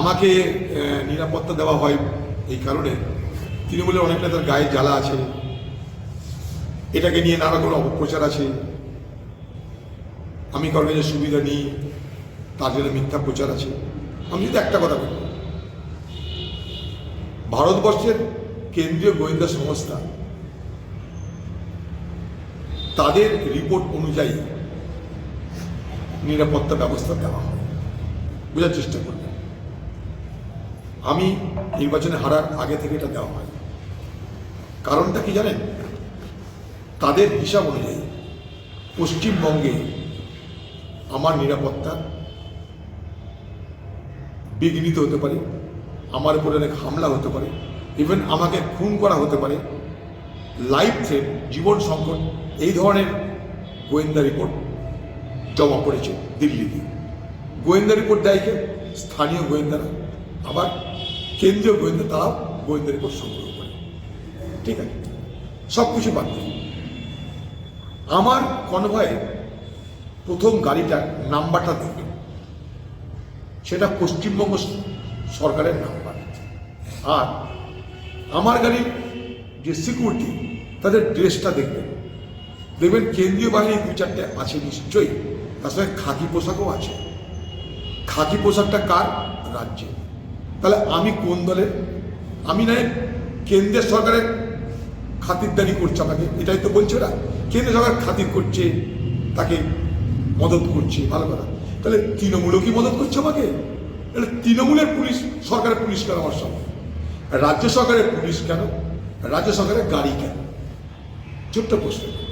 আমাকে নিরাপত্তা দেওয়া হয় এই কারণে। তৃণমূলের অনেক নেতার গায়ে জ্বালা আছে। এটাকে নিয়ে নানা রকম অপপ্রচার আছে। আমি কারও কাছে সুবিধা নিই, তার জন্য মিথ্যা প্রচার আছে। আমি যদি একটা কথা বলি, ভারতবর্ষের কেন্দ্রীয় গোয়েন্দা সংস্থা, তাদের রিপোর্ট অনুযায়ী নিরাপত্তা ব্যবস্থা দেওয়া হয়। বোঝার চেষ্টা করবেন আমি নির্বাচনে হারার আগে থেকে এটা দেওয়া হয়। কারণটা কি জানেন? তাদের হিসাব অনুযায়ী পশ্চিমবঙ্গে আমার নিরাপত্তা বিঘ্নিত হতে পারে, আমার উপরে অনেক হামলা হতে পারে ইভেন আমাকে খুন করা হতে পারে। লাইফ থ্রেট জীবন সংকট, এই ধরনের গোয়েন্দা রিপোর্ট জমা পড়েছে দিল্লিতে। গোয়েন্দা রিপোর্ট দেয় স্থানীয় গোয়েন্দারা। আবার কেন্দ্রীয় গোয়েন্দা তারাও গোয়েন্দা রিপোর্ট সংগ্রহ করে। ঠিক আছে? সব কিছু বাদ দিই আমার কনভয়ে প্রথম গাড়িটার নাম্বারটা দেখবেন। সেটা পশ্চিমবঙ্গ সরকারের নাম্বার। আর আমার গাড়ির যে সিকিউরিটি তাদের ড্রেসটা দেখবেন। দেখবেন কেন্দ্রীয় বাহিনী দু চারটে আছে নিশ্চয়ই। তার সঙ্গে খাকি পোশাকও আছে। খাকি পোশাকটা কার? রাজ্যে তাহলে আমি কোন দলের? আমি নয়, কেন্দ্রের সরকারের খাতিরদারি করছে আমাকে এটাই তো বলছে ওরা। কেন্দ্র সরকার খাতির করছে, তাকে মদত করছে, ভালো কথা। তাহলে তৃণমূলও কি মদত করছে আমাকে? তাহলে তৃণমূলের পুলিশ, সরকারের পুলিশ কেন আমার সঙ্গে? রাজ্য সরকারের পুলিশ কেন? রাজ্য সরকারের গাড়ি কেন? ছোট্ট প্রশ্ন।